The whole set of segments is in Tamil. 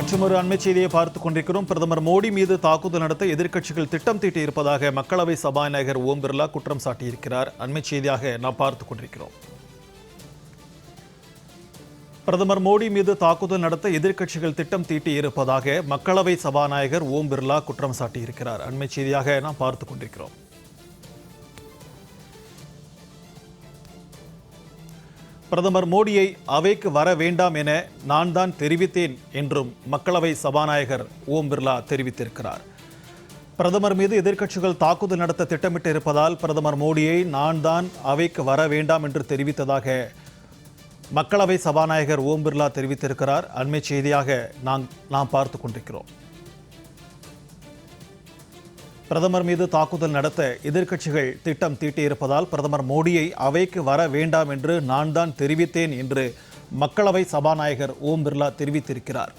மற்றொரு அண்மை செய்தியை பார்த்துக் கொண்டிருக்கிறோம். பிரதமர் மோடி மீது தாக்குதல் நடத்த எதிர்க்கட்சிகள் திட்டம் தீட்டி இருப்பதாக மக்களவை சபாநாயகர் ஓம் பிர்லா குற்றம் சாட்டியிருக்கிறார். அண்மை செய்தியாக நாம் பார்த்துக் கொண்டிருக்கிறோம். பிரதமர் மோடி மீது தாக்குதல் நடத்த எதிர்க்கட்சிகள் திட்டம் தீட்டி இருப்பதாக மக்களவை சபாநாயகர் ஓம் பிர்லா குற்றம் சாட்டியிருக்கிறார். அண்மை செய்தியாக நாம் பார்த்துக் கொண்டிருக்கிறோம். பிரதமர் மோடியை அவைக்கு வர வேண்டாம் என நான் தான் தெரிவித்தேன் என்றும் மக்களவை சபாநாயகர் ஓம் பிர்லா தெரிவித்திருக்கிறார். பிரதமர் மீது எதிர்க்கட்சிகள் தாக்குதல் நடத்த திட்டமிட்டு இருப்பதால் பிரதமர் மோடியை நான் தான் அவைக்கு வர வேண்டாம் என்று தெரிவித்ததாக மக்களவை சபாநாயகர் ஓம் பிர்லா தெரிவித்திருக்கிறார். அண்மை செய்தியாக நான் நாம் பார்த்து கொண்டிருக்கிறோம். பிரதமர் மீது தாக்குதல் நடத்த எதிர்க்கட்சிகள் திட்டம் தீட்டியிருப்பதால் பிரதமர் மோடியை அவைக்கு வர வேண்டாம் என்று நான் தான் தெரிவித்தேன் என்று மக்களவை சபாநாயகர் ஓம் பிர்லா தெரிவித்திருக்கிறார்.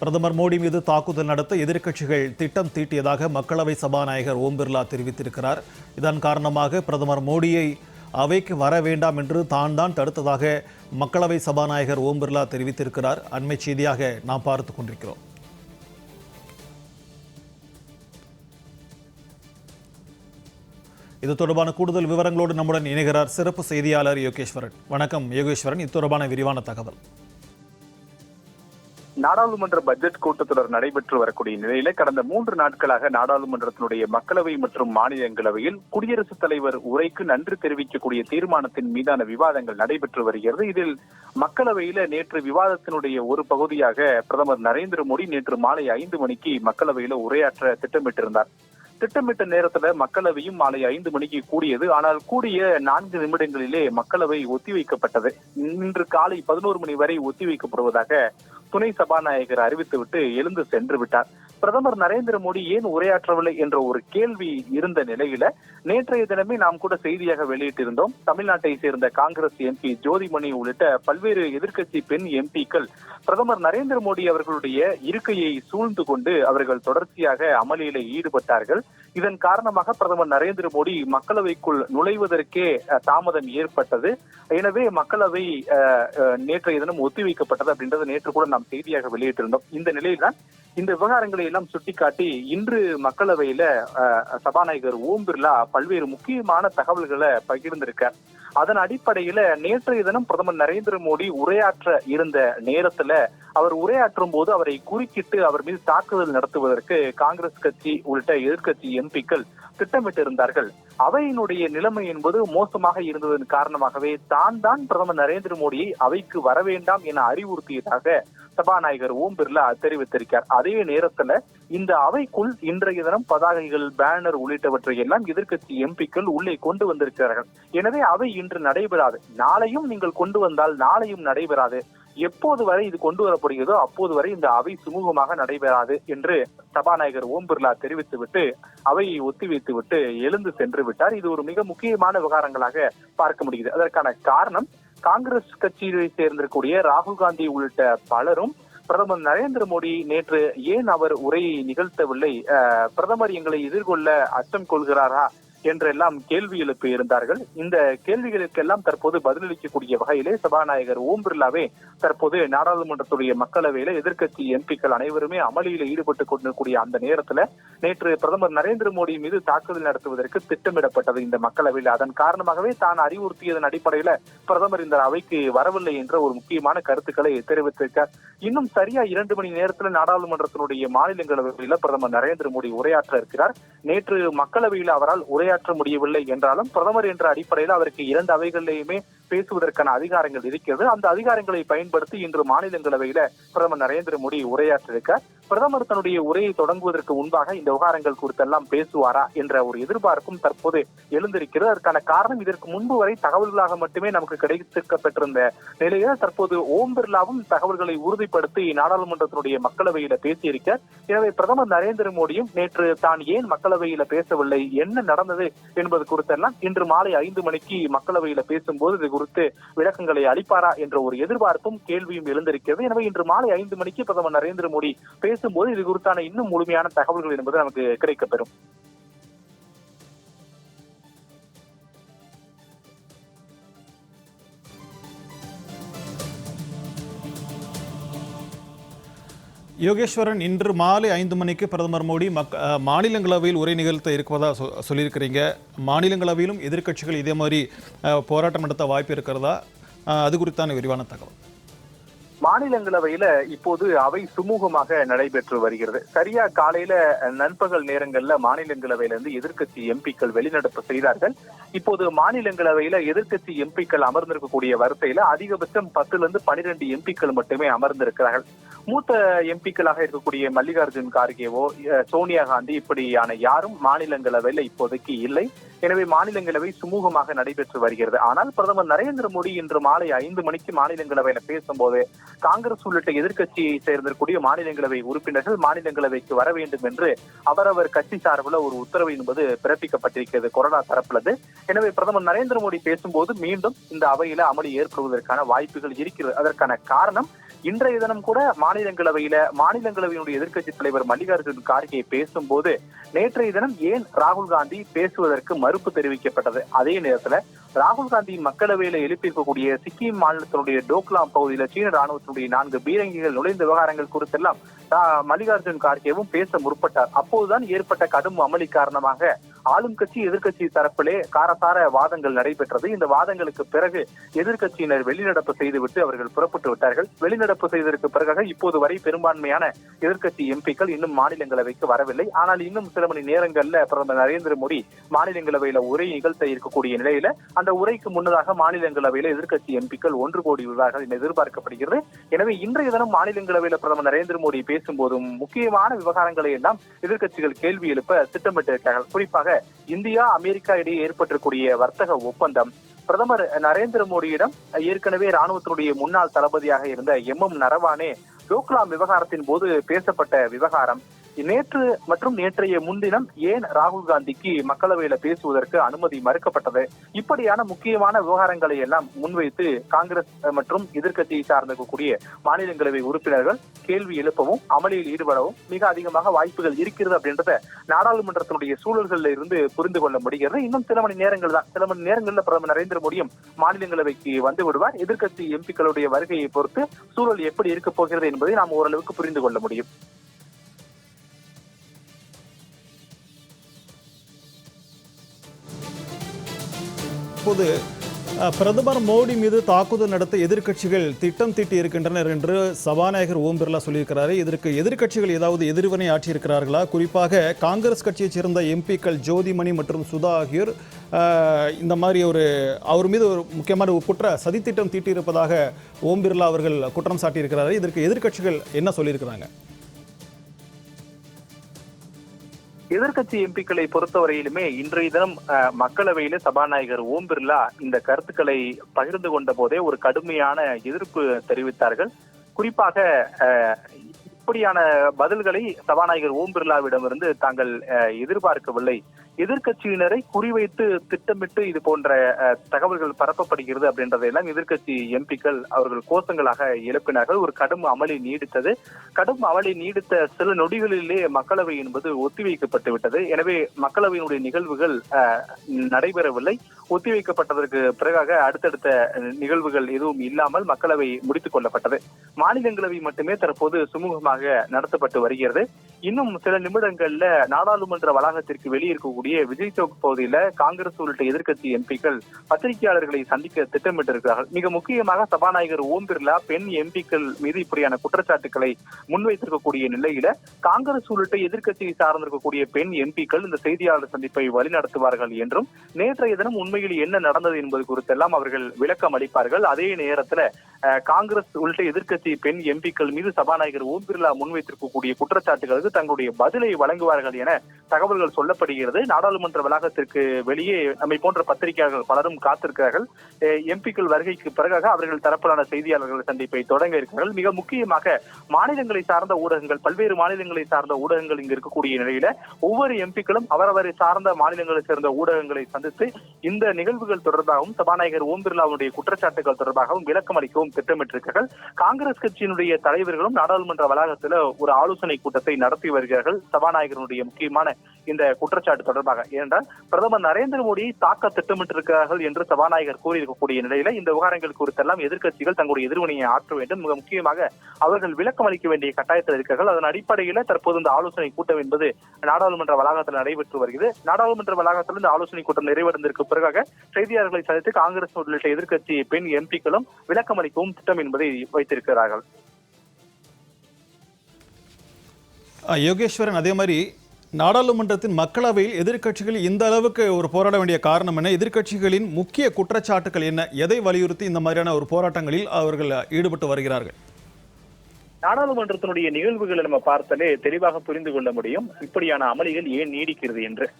பிரதமர் மோடி மீது தாக்குதல் நடத்த எதிர்க்கட்சிகள் திட்டம் தீட்டியதாக மக்களவை சபாநாயகர் ஓம் பிர்லா தெரிவித்திருக்கிறார். இதன் காரணமாக பிரதமர் மோடியை அவைக்கு வர வேண்டாம் என்று தான் தான் தடுத்ததாக மக்களவை சபாநாயகர் ஓம் பிர்லா தெரிவித்திருக்கிறார். அண்மை செய்தியாக நாம் பார்த்து கொண்டிருக்கிறோம். இது தொடர்பான கூடுதல் விவரங்களோடு நம்முடன் இணைகிறார் சிறப்பு செய்தியாளர் யோகேஸ்வரன். வணக்கம் யோகேஸ்வரன். இது தொடர்பான விரிவான தகவல். நாடாளுமன்ற பட்ஜெட் கூட்டத்தொடர் நடைபெற்று வரக்கூடிய நிலையில கடந்த மூன்று நாட்களாக நாடாளுமன்றத்தினுடைய மக்களவை மற்றும் மாநிலங்களவையில் குடியரசுத் தலைவர் உரைக்கு நன்றி தெரிவிக்கக்கூடிய தீர்மானத்தின் மீதான விவாதங்கள் நடைபெற்று வருகிறது. இதில் மக்களவையில நேற்று விவாதத்தினுடைய ஒரு பகுதியாக பிரதமர் நரேந்திர மோடி நேற்று மாலை ஐந்து மணிக்கு மக்களவையில உரையாற்ற திட்டமிட்டிருந்தார். திட்டமிட்ட நேரத்துல மக்களவையும் மாலை ஐந்து மணிக்கு கூடியது. ஆனால் கூடிய நான்கு நிமிடங்களிலே மக்களவை ஒத்திவைக்கப்பட்டது. இன்று காலை பதினோரு மணி வரை ஒத்திவைக்கப்படுவதாக துணை சபாநாயகர் அறிவித்துவிட்டு எழுந்து சென்று விட்டார். பிரதமர் நரேந்திர மோடி ஏன் உரையாற்றவில்லை என்ற ஒரு கேள்வி இருந்த நிலையில நேற்றைய தினமே நாம் கூட செய்தியாக வெளியிட்டிருந்தோம். தமிழ்நாட்டை சேர்ந்த காங்கிரஸ் எம்பி ஜோதிமணி உள்ளிட்ட பல்வேறு எதிர்க்கட்சி பெண் எம்பிக்கள் பிரதமர் நரேந்திர மோடி அவர்களுடைய இருக்கையை சூழ்ந்து கொண்டு அவர்கள் தொடர்ச்சியாக அமளியில ஈடுபட்டார்கள். இதன் காரணமாக பிரதமர் நரேந்திர மோடி மக்களவைக்குள் நுழைவதற்கே தாமதம் ஏற்பட்டது. எனவே மக்களவை நேற்றைய தினம் ஒத்திவைக்கப்பட்டது அப்படின்றது நேற்று கூட நாம் செய்தியாக வெளியிட்டிருந்தோம். இந்த நிலையில்தான் இந்த விவகாரங்களை எல்லாம் சுட்டிக்காட்டி இன்று மக்களவையில சபாநாயகர் ஓம் பிர்லா பல்வேறு முக்கியமான தகவல்களை பகிர்ந்திருக்கார். அதன் அடிப்படையில நேற்றைய தினம் பிரதமர் நரேந்திர மோடி உரையாற்ற இருந்த நேரத்துல அவர் உரையாற்றும் போது அவரை குறுக்கிட்டு அவர் மீது தாக்குதல் நடத்துவதற்கு காங்கிரஸ் கட்சி உள்ளிட்ட எதிர்க்கட்சி எம்பிக்கள் திட்டமிட்டிருந்தார்கள். அவையினுடைய நிலைமை என்பது மோசமாக இருந்ததன் காரணமாகவே தான் தான் பிரதமர் நரேந்திர மோடியை அவைக்கு வர வேண்டாம் என அறிவுறுத்தியதாக சபாநாயகர் ஓம் பிர்லா தெரிவித்திருக்கார். அதே நேரத்துல இந்த அவைக்குள் இன்றைய தினம் பதாகைகள் பேனர் உள்ளிட்டவற்றை எல்லாம் எதிர்க்கட்சி எம்பிக்கள் உள்ளே கொண்டு வந்திருக்கிறார்கள். எனவே அவை இன்று நடைபெறாது. நாளையும் நீங்கள் கொண்டு வந்தால் நாளையும் நடைபெறாது. எப்போது வரை இது கொண்டு வரப்படுகிறதோ அப்போது வரை இந்த அவை சுமூகமாக நடைபெறாது என்று சபாநாயகர் ஓம் பிர்லா தெரிவித்துவிட்டு அவையை ஒத்திவைத்து விட்டு எழுந்து சென்று விட்டார். இது ஒரு மிக முக்கியமான விவகாரங்களாக பார்க்க முடியுது. அதற்கான காரணம் காங்கிரஸ் கட்சியை சேர்ந்திருக்கக்கூடிய ராகுல் காந்தி உள்ளிட்ட பலரும் பிரதமர் நரேந்திர மோடி நேற்று ஏன் அவர் உரையை நிகழ்த்தவில்லை? அஹ், பிரதமர் எங்களை எதிர்கொள்ள அச்சம் கொள்கிறாரா? என்றெல்லாம் கேள்வி எழுப்பி இருந்தார்கள். இந்த கேள்விகளுக்கெல்லாம் தற்போது பதிலளிக்கக்கூடிய வகையிலே சபாநாயகர் ஓம் பிர்லாவே தற்போது நாடாளுமன்றத்துடைய மக்களவையில எதிர்க்கட்சி எம்பிக்கள் அனைவருமே அமளியில் ஈடுபட்டுக் கொண்டிருக்கூடிய அந்த நேரத்துல நேற்று பிரதமர் நரேந்திர மோடி மீது தாக்குதல் நடத்துவதற்கு திட்டமிடப்பட்டது இந்த மக்களவையில். அதன் காரணமாகவே தான் அறிவுறுத்தியதன் அடிப்படையில பிரதமர் இந்த அவைக்கு வரவில்லை என்ற ஒரு முக்கியமான கருத்துக்களை தெரிவித்திருக்கார். இன்னும் சரியா இரண்டு மணி நேரத்துல நாடாளுமன்றத்தினுடைய மாநிலங்களவையில பிரதமர் நரேந்திர மோடி உரையாற்ற இருக்கிறார். நேற்று மக்களவையில் அவரால் பணியாற்ற முடியவில்லை என்றாலும் பிரதமர் என்ற அடிப்படையில் அவருக்கு இரண்டு அவைகளிலேயுமே பேசுவதற்கான அதிகாரங்கள் இருக்கிறது. அந்த அதிகாரங்களை பயன்படுத்தி இன்று மாநிலங்களவையில பிரதமர் நரேந்திர மோடி உரையாற்றிருக்க பிரதமர் தன்னுடைய உரையை தொடங்குவதற்கு முன்பாக இந்த விவகாரங்கள் குறித்தெல்லாம் பேசுவாரா என்ற ஒரு எதிர்பார்ப்பும் தற்போது எழுந்திருக்கிறது. அதற்கான காரணம் இதற்கு முன்பு வரை தகவல்களாக மட்டுமே நமக்கு கிடைத்திருக்கப்பட்டிருந்த நிலையில தற்போது ஓம் பிர்லாவும் தகவல்களை உறுதிப்படுத்தி நாடாளுமன்றத்தினுடைய மக்களவையில பேசியிருக்க எனவே பிரதமர் நரேந்திர மோடியும் நேற்று தான் ஏன் மக்களவையில பேசவில்லை என்ன நடந்தது என்பது குறித்தெல்லாம் இன்று மாலை ஐந்து மணிக்கு மக்களவையில பேசும்போது இது குறித்து விளக்கங்களை அளிப்பாரா என்ற ஒரு எதிர்பார்ப்பும் கேள்வியும் எழுந்திருக்கிறது. எனவே இன்று மாலை ஐந்து மணிக்கு பிரதமர் நரேந்திர மோடி பேசும்போது இது குறித்தான இன்னும் முழுமையான தகவல்கள் என்பது நமக்கு கிடைக்கப்பெறும். யோகேஸ்வரன் இன்று மாலை ஐந்து மணிக்கு பிரதமர் மோடி மக் மாநிலங்களவையில் உரை நிகழ்த்த இருப்பதா சொ சொல்லியிருக்கிறீங்க. மாநிலங்களவையிலும் எதிர்க்கட்சிகள் இதே மாதிரி போராட்டம் நடத்த வாய்ப்பு இருக்கிறதா? அது குறித்தான விரிவான தகவல். மாநிலங்களவையில இப்போது அவை சுமூகமாக நடைபெற்று வருகிறது. சரியா காலையில நண்பகல் நேரங்கள்ல மாநிலங்களவையில இருந்து எதிர்க்கட்சி எம்பிக்கள் வெளிநடப்பு செய்தார்கள். இப்போது மாநிலங்களவையில எதிர்க்கட்சி எம்பிக்கள் அமர்ந்திருக்கக்கூடிய வரிசையில அதிகபட்சம் பத்துல இருந்து பனிரெண்டு எம்பிக்கள் மட்டுமே அமர்ந்திருக்கிறார்கள். மூத்த எம்பிக்களாக இருக்கக்கூடிய மல்லிகார்ஜுன் கார்கேவோ அஹ், சோனியா காந்தி இப்படியான யாரும் மாநிலங்களவையில இப்போதைக்கு இல்லை. எனவே மாநிலங்களவை சுமூகமாக நடைபெற்று வருகிறது. ஆனால் பிரதமர் நரேந்திர மோடி இன்று மாலை ஐந்து மணிக்கு மாநிலங்களவையில பேசும்போது காங்கிரஸ் உள்ளிட்ட எதிர்க்கட்சியை சேர்ந்திருக்கக்கூடிய மாநிலங்களவை உறுப்பினர்கள் மாநிலங்களவைக்கு வர வேண்டும் என்று அவரவர் கட்சி சார்பில் ஒரு உத்தரவு என்பது பிறப்பிக்கப்பட்டிருக்கிறது கொரோனா தரப்புலது. எனவே பிரதமர் நரேந்திர மோடி பேசும்போது மீண்டும் இந்த அவையில அமளி ஏற்படுவதற்கான வாய்ப்புகள் இருக்கிறது. அதற்கான காரணம் இன்றைய தினம் கூட மாநிலங்களவையில மாநிலங்களவையினுடைய எதிர்க்கட்சி தலைவர் மல்லிகார்ஜுன் கார்கே பேசும்போது நேற்றைய தினம் ஏன் ராகுல் காந்தி பேசுவதற்கு மறுப்பு தெரிவிக்கப்பட்டது? அதே நேரத்துல ராகுல் காந்தி மக்களவையில எழுப்பியிருக்கக்கூடிய சிக்கிம் மாநிலத்தினுடைய டோக்லாம் பகுதியில சீன ராணுவத்தினுடைய நான்கு பீரங்கிகள் நுழைந்த விவகாரங்கள் குறித்தெல்லாம் மல்லிகார்ஜுன் கார்கேவும் பேச முற்பட்டார். அப்போதுதான் ஏற்பட்ட கடும் அமளி காரணமாக ஆளும் கட்சி எதிர்கட்சி தரப்பிலே காரசார வாதங்கள் நடைபெற்றது. இந்த வாதங்களுக்கு பிறகு எதிர்கட்சியினர் வெளிநடப்பு செய்துவிட்டு அவர்கள் புறப்பட்டு விட்டார்கள். வெளிநடப்பு செய்ததற்கு பிறகாக இப்போது வரை பெரும்பான்மையான எதிர்கட்சி எம்பிக்கள் இன்னும் மாநிலங்களவைக்கு வரவில்லை. ஆனால் இன்னும் சில மணி நேரங்கள்ல பிரதமர் நரேந்திர மோடி மாநிலங்களவையில உரை நிகழ்த்த இருக்கக்கூடிய நிலையில அந்த உரைக்கு முன்னதாக மாநிலங்களவையில எதிர்க்கட்சி எம்பிக்கள் ஒன்று கோடி விவாதங்கள் என எதிர்பார்க்கப்படுகிறது. எனவே இன்றைய தினம் மாநிலங்களவையில பிரதமர் நரேந்திர மோடி பேசும்போதும் முக்கியமான விவகாரங்களை எல்லாம் எதிர்க்கட்சிகள் கேள்வி எழுப்ப திட்டமிட்டிருக்கிறார்கள். குறிப்பாக இந்தியா அமெரிக்கா இடையே ஏற்பட்டிருக்கூடிய வர்த்தக ஒப்பந்தம். பிரதமர் நரேந்திர மோடியிடம் ஏற்கனவே ராணுவத்தினுடைய முன்னாள் தளபதியாக இருந்த எம் எம் நரவானே டோக்லாம் விவகாரத்தின் போது பேசப்பட்ட விவகாரம். நேற்று மற்றும் நேற்றைய முன்தினம் ஏன் ராகுல் காந்திக்கு மக்களவையில பேசுவதற்கு அனுமதி மறுக்கப்பட்டது? இப்படியான முக்கியமான விவகாரங்களை எல்லாம் முன்வைத்து காங்கிரஸ் மற்றும் எதிர்கட்சியை சார்ந்திருக்கக்கூடிய மாநிலங்களவை உறுப்பினர்கள் கேள்வி எழுப்பவும் அமளியில் ஈடுபடவும் மிக அதிகமாக வாய்ப்புகள் இருக்கிறது அப்படின்றத நாடாளுமன்றத்தினுடைய சூழல்களில் இருந்து புரிந்து கொள்ள முடிகிறது. இன்னும் சில மணி நேரங்கள் தான். சில மணி நேரங்களில் பிரதமர் நரேந்திர மோடியும் மாநிலங்களவைக்கு வந்து விடுவார். எதிர்கட்சி எம்பிக்களுடைய வருகையை பொறுத்து சூழல் எப்படி இருக்க போகிறது என்பதை நாம் ஓரளவுக்கு புரிந்து கொள்ள முடியும். இப்போது பிரதமர் மோடி மீது தாக்குதல் நடத்த எதிர்க்கட்சிகள் திட்டம் தீட்டி இருக்கின்றனர் என்று சபாநாயகர் ஓம் பிர்லா சொல்லியிருக்கிறாரு. இதற்கு எதிர்க்கட்சிகள் ஏதாவது எதிர்வினை ஆற்றியிருக்கிறார்களா? குறிப்பாக காங்கிரஸ் கட்சியைச் சேர்ந்த எம்பிக்கள் ஜோதிமணி மற்றும் சுதா ஆகியோர் இந்த மாதிரி ஒரு அவர் மீது ஒரு முக்கியமான ஒரு குற்ற சதித்திட்டம் தீட்டியிருப்பதாக ஓம் பிர்லா அவர்கள் குற்றம் சாட்டியிருக்கிறாரு. இதற்கு எதிர்க்கட்சிகள் என்ன சொல்லியிருக்கிறாங்க? எதிர்க்கட்சி எம்பிக்களை பொறுத்தவரையிலுமே இன்றைய தினம் அஹ், மக்களவையில சபாநாயகர் ஓம் பிர்லா இந்த கருத்துக்களை பகிர்ந்து கொண்ட போதே ஒரு கடுமையான எதிர்ப்பு தெரிவித்தார்கள். குறிப்பாக அஹ், இப்படியான பதில்களை சபாநாயகர் ஓம் பிர்லாவிடமிருந்து தாங்கள் அஹ், எதிர்பார்க்கவில்லை. எதிர்க்கட்சியினரை குறிவைத்து திட்டமிட்டு இது போன்ற தகவல்கள் பரப்பப்படுகிறது அப்படின்றதையெல்லாம் எதிர்கட்சி எம்பிக்கள் அவர்கள் கோஷங்களாக எழுப்பினார்கள். ஒரு கடும் அமளி நீடித்தது. கடும் அமளி நீடித்த சில நொடிகளிலே மக்களவை என்பது ஒத்திவைக்கப்பட்டு விட்டது. எனவே மக்களவையினுடைய நிகழ்வுகள் நடைபெறவில்லை. ஒத்திவைக்கப்பட்டதற்கு பிறகாக அடுத்தடுத்த நிகழ்வுகள் எதுவும் இல்லாமல் மக்களவை முடித்துக் கொள்ளப்பட்டது. மாநிலங்களவை மட்டுமே தற்போது சுமூகமாக நடத்தப்பட்டு வருகிறது. இன்னும் சில நிமிடங்கள்ல நாடாளுமன்ற வளாகத்திற்கு வெளியே இருக்கக்கூடிய விஜய் சௌக் பகுதியில காங்கிரஸ் உள்ளிட்ட எதிர்க்கட்சி எம்பிக்கள் பத்திரிகையாளர்களை சந்திக்க திட்டமிட்டிருக்கிறார்கள். மிக முக்கியமாக சபாநாயகர் ஓம் பிர்லா பெண் எம்பிக்கள் மீது இப்படியான குற்றச்சாட்டுகளை முன்வைத்திருக்கக்கூடிய நிலையில காங்கிரஸ் உள்ளிட்ட எதிர்க்கட்சியை சார்ந்திருக்கக்கூடிய பெண் எம்பிக்கள் இந்த செய்தியாளர் சந்திப்பை வழிநடத்துவார்கள் என்றும் நேற்றைய தினம் உண்மையில் என்ன நடந்தது என்பது குறித்தெல்லாம் அவர்கள் விளக்கம் அளிப்பார்கள். அதே நேரத்துல காங்கிரஸ் உள்ளிட்ட எதிர்க்கட்சி பெண் எம்பிக்கள் மீது சபாநாயகர் ஓம் பிர்லா முன்வைத்திருக்கக்கூடிய குற்றச்சாட்டுகளுக்கு தங்களுடைய பதிலை வழங்குவார்கள் என தகவல்கள் சொல்லப்படுகிறது. நாடாளுமன்ற வளாகத்திற்கு வெளியே நம்மை போன்ற பத்திரிகையாளர்கள் பலரும் காத்திருக்கிறார்கள். எம்பிக்கள் வருகைக்கு பிறகாக அவர்கள் தரப்பிலான செய்தியாளர்கள் சந்திப்பை தொடங்க இருக்கிறார்கள். மிக முக்கியமாக மாநிலங்களை சார்ந்த ஊடகங்கள் பல்வேறு மாநிலங்களை சார்ந்த ஊடகங்கள் இங்கு இருக்கக்கூடிய நிலையில ஒவ்வொரு எம்பிக்களும் அவரவரை சார்ந்த மாநிலங்களை சேர்ந்த ஊடகங்களை சந்தித்து இந்த நிகழ்வுகள் தொடர்பாகவும் சபாநாயகர் ஓம் பிர்லாவுடைய குற்றச்சாட்டுகள் தொடர்பாகவும் விளக்கம் அளிக்கவும் திட்டமிட்டிருக்கிறார்கள். காங்கிரஸ் கட்சியினுடைய தலைவர்களும் நாடாளுமன்ற வளாகத்தில் ஒரு ஆலோசனை கூட்டத்தை நடத்தி வருகிறார்கள். சபாநாயகருடைய முக்கியமான இந்த குற்றச்சாட்டு தொடர்பாக. ஏனென்றால் பிரதமர் நரேந்திர மோடியை தாக்க திட்டமிட்டிருக்கிறார்கள் என்று சபாநாயகர் கூறியிருக்கக்கூடிய நிலையில இந்த விவகாரங்கள் குறித்தெல்லாம் எதிர்க்கட்சிகள் தங்களுடைய எதிர்வினையை ஆற்ற வேண்டும். மிக முக்கியமாக அவர்கள் விளக்கம் அளிக்க வேண்டிய கட்டாயத்தில் இருக்கிறார்கள் அதன் அடிப்படையில தற்போது இந்த ஆலோசனை கூட்டம் என்பது நாடாளுமன்ற வளாகத்தில் நடைபெற்று வருகிறது. நாடாளுமன்ற வளாகத்தில் இந்த ஆலோசனை கூட்டம் நிறைவடைந்திருக்கு பிறகாக செய்தியாளர்களை சந்தித்து காங்கிரஸ் உள்ளிட்ட எதிர்க்கட்சி பெண் எம்பிக்களும் விளக்கம் அளிக்கவும் திட்டம் என்பதை வைத்திருக்கிறார்கள். யோகேஸ்வரன் அதே மாதிரி நாடாளுமன்றத்தின் மக்களவையில் எதிர்க்கட்சிகள் இந்த அளவுக்கு ஒரு போராட வேண்டிய காரணம் என்ன? எதிர்க்கட்சிகளின் முக்கிய குற்றச்சாட்டுகள் என்ன? எதை வலியுறுத்தி இந்த மாதிரியான ஒரு போராட்டங்களில் அவர்கள் ஈடுபட்டு வருகிறார்கள்? நாடாளுமன்றத்தினுடைய நிகழ்வுகளை நம்ம பார்த்தாலே தெளிவாக புரிந்து கொள்ள முடியும். இப்படியான அமளிகள் ஏன் நீடிக்கிறது என்று.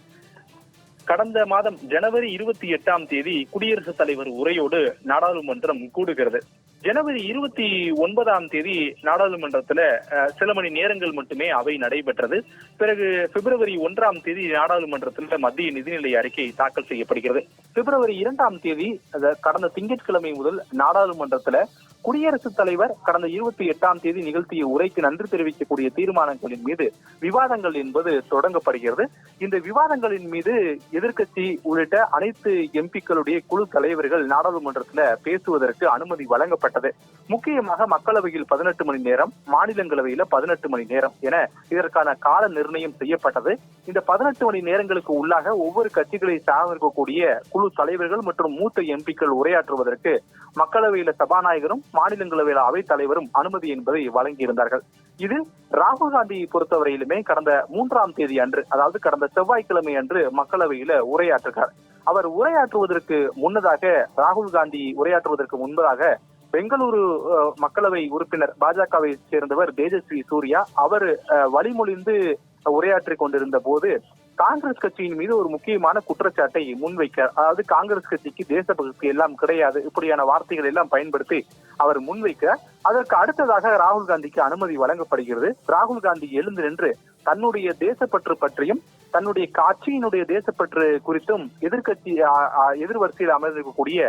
கடந்த மாதம் ஜனவரி இருபத்தி எட்டாம் தேதி குடியரசுத் தலைவர் உரையோடு நாடாளுமன்றம் கூடுகிறது. ஜனவரி இருபத்தி ஒன்பதாம் தேதி நாடாளுமன்றத்துல அஹ், சில மணி நேரங்கள் மட்டுமே அவை நடைபெற்றது. பிறகு பிப்ரவரி ஒன்றாம் தேதி நாடாளுமன்றத்தில் மத்திய நிதிநிலை அறிக்கை தாக்கல் செய்யப்படுகிறது. பிப்ரவரி இரண்டாம் தேதி கடந்த திங்கட்கிழமை முதல் நாடாளுமன்றத்துல குடியரசுத் தலைவர் கடந்த இருபத்தி எட்டாம் தேதி நிகழ்த்திய உரைக்கு நன்றி தெரிவிக்கக்கூடிய தீர்மானங்களின் மீது விவாதங்கள் என்பது தொடங்கப்படுகிறது. இந்த விவாதங்களின் மீது எதிர்க்கட்சி உள்ளிட்ட அனைத்து எம்பிக்களுடைய குழு தலைவர்கள் நாடாளுமன்றத்தில் பேசுவதற்கு அனுமதி வழங்கப்பட்டது. முக்கியமாக மக்களவையில் பதினெட்டு மணி நேரம் மாநிலங்களவையில பதினெட்டு மணி நேரம் என இதற்கான கால நிர்ணயம் செய்யப்பட்டது. இந்த பதினெட்டு மணி நேரங்களுக்கு உள்ளாக ஒவ்வொரு கட்சிகளை சார்ந்திருக்கக்கூடிய குழு தலைவர்கள் மற்றும் மூத்த எம்பிக்கள் உரையாற்றுவதற்கு மக்களவையில சபாநாயகரும் மாநிலங்களவையில் அவைத் தலைவரும் அனுமதி என்பதை வழங்கியிருந்தார்கள். இது ராகுல் காந்தியை பொறுத்தவரையிலுமே கடந்த மூன்றாம் தேதி அன்று அதாவது கடந்த செவ்வாய்க்கிழமை அன்று மக்களவையில உரையாற்றுகிறார். அவர் உரையாற்றுவதற்கு முன்னதாக ராகுல் காந்தி உரையாற்றுவதற்கு முன்பதாக பெங்களூரு மக்களவை உறுப்பினர் பாஜகவை சேர்ந்தவர் தேஜஸ்வி சூர்யா அவர் வழிமொழிந்து உரையாற்றிக் கொண்டிருந்த போது காங்கிரஸ் கட்சியின் மீது ஒரு முக்கியமான குற்றச்சாட்டை முன்வைக்க அதாவது காங்கிரஸ் கட்சிக்கு தேசபக்தி எல்லாம் கிடையாது. இப்படியான வார்த்தைகள் எல்லாம் பயன்படுத்தி அவர் முன்வைக்க அதற்கு அடுத்ததாக ராகுல் காந்திக்கு அனுமதி வழங்கப்படுகிறது. ராகுல் காந்தி எழுந்து நின்று தன்னுடைய தேசப்பற்று பற்றியும் தன்னுடைய கட்சியினுடைய தேசப்பற்று குறித்தும் எதிர்க்கட்சி எதிர்வரிசையில் அமர்ந்திருக்கக்கூடிய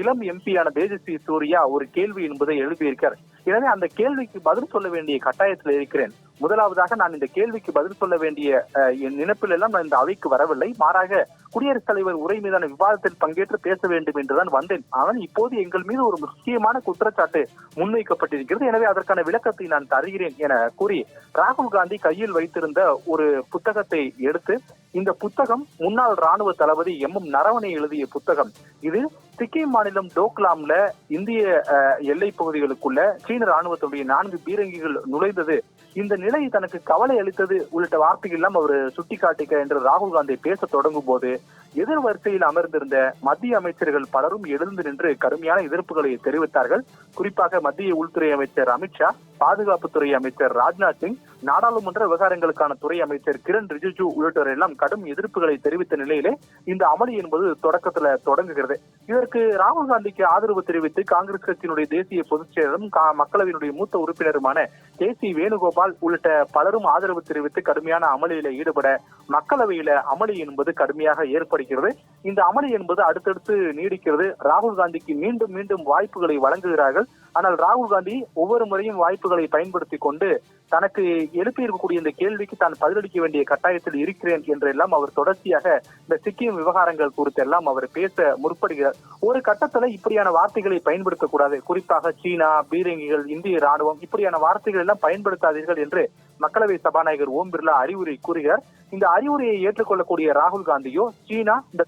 இளம் எம்பியான தேஜஸ்வி சூர்யா ஒரு கேள்வி என்பதை எழுப்பியிருக்கார். எனவே அந்த கேள்விக்கு பதில் சொல்ல வேண்டிய கட்டாயத்தில் இருக்கிறேன். முதலாவதாக நான் இந்த கேள்விக்கு பதில் சொல்ல வேண்டிய அஹ், என் நினைப்பில் எல்லாம் நான் இந்த அவைக்கு வரவில்லை. மாறாக குடியரசுத் தலைவர் உரை மீதான விவாதத்தில் பங்கேற்று பேச வேண்டும் என்றுதான் வந்தேன். ஆனால் இப்போது எங்கள் மீது ஒரு முக்கியமான குற்றச்சாட்டு முன்வைக்கப்பட்டிருக்கிறது. எனவே அதற்கான விளக்கத்தை நான் தருகிறேன் என கூறி ராகுல் காந்தி கையில் வைத்திருந்த ஒரு புத்தகத்தை எடுத்து இந்த புத்தகம் முன்னாள் ராணுவ தளபதி எம். எம். நரவணை எழுதிய புத்தகம். இது சிக்கிம் மாநிலம் டோக்லாம்ல இந்திய அஹ், பகுதிகளுக்குள்ள சீன ராணுவத்துடைய நான்கு பீரங்கிகள் நுழைந்தது இந்த நிலை தனக்கு கவலை அளித்தது உள்ளிட்ட வார்த்தைகள் எல்லாம் அவர் சுட்டிக்காட்டிக்க என்று ராகுல் காந்தி பேச தொடங்கும் போது எதிர் வரிசையில் அமர்ந்திருந்த மத்திய அமைச்சர்கள் பலரும் எழுந்து நின்று கடுமையான எதிர்ப்புகளை தெரிவித்தார்கள். குறிப்பாக மத்திய உள்துறை அமைச்சர் அமித்ஷா பாதுகாப்புத்துறை அமைச்சர் ராஜ்நாத் சிங் நாடாளுமன்ற விவகாரங்களுக்கான துறை அமைச்சர் கிரண் ரிஜிஜு உள்ளிட்டோர் எல்லாம் கடும் எதிர்ப்புகளை தெரிவித்த நிலையிலே இந்த அமளி என்பது தொடக்கத்துல தொடங்குகிறது. இதற்கு ராகுல் காந்திக்கு ஆதரவு தெரிவித்து காங்கிரஸ் கட்சியினுடைய தேசிய பொதுச் செயலரும் மக்களவையினுடைய மூத்த உறுப்பினருமான கே சி வேணுகோபால் உள்ளிட்ட பலரும் ஆதரவு தெரிவித்து கடுமையான அமளியில ஈடுபட மக்களவையில அமளி என்பது கடுமையாக ஏற்படுகிறது இந்த அமளி என்பது அடுத்தடுத்து நீடிக்கிறது. ராகுல் காந்திக்கு மீண்டும் மீண்டும் வாய்ப்புகளை வழங்குகிறார்கள். ஆனால் ராகுல் காந்தி ஒவ்வொரு முறையும் வாய்ப்புகளை பயன்படுத்தி கொண்டு தனக்கு எழுப்பி இருக்கக்கூடிய இந்த கேள்விக்கு தான் பதிலளிக்க வேண்டிய கட்டாயத்தில் இருக்கிறேன் என்றெல்லாம் அவர் தொடர்ச்சியாக இந்த சிக்கிம் விவகாரங்கள் குறித்து எல்லாம் அவர் பேச முற்படுகிறார். ஒரு கட்டத்துல இப்படியான வார்த்தைகளை பயன்படுத்தக்கூடாது. குறிப்பாக சீனா பீரங்கிகள் இந்திய ராணுவம் இப்படியான வார்த்தைகள் எல்லாம் பயன்படுத்தாதீர்கள் என்று மக்களவை சபாநாயகர் ஓம் பிர்லா அறிவுரை கூறுகிறார். இந்த அறிவுரையை ஏற்றுக்கொள்ளக்கூடிய ராகுல் காந்தியோ சீனா இந்த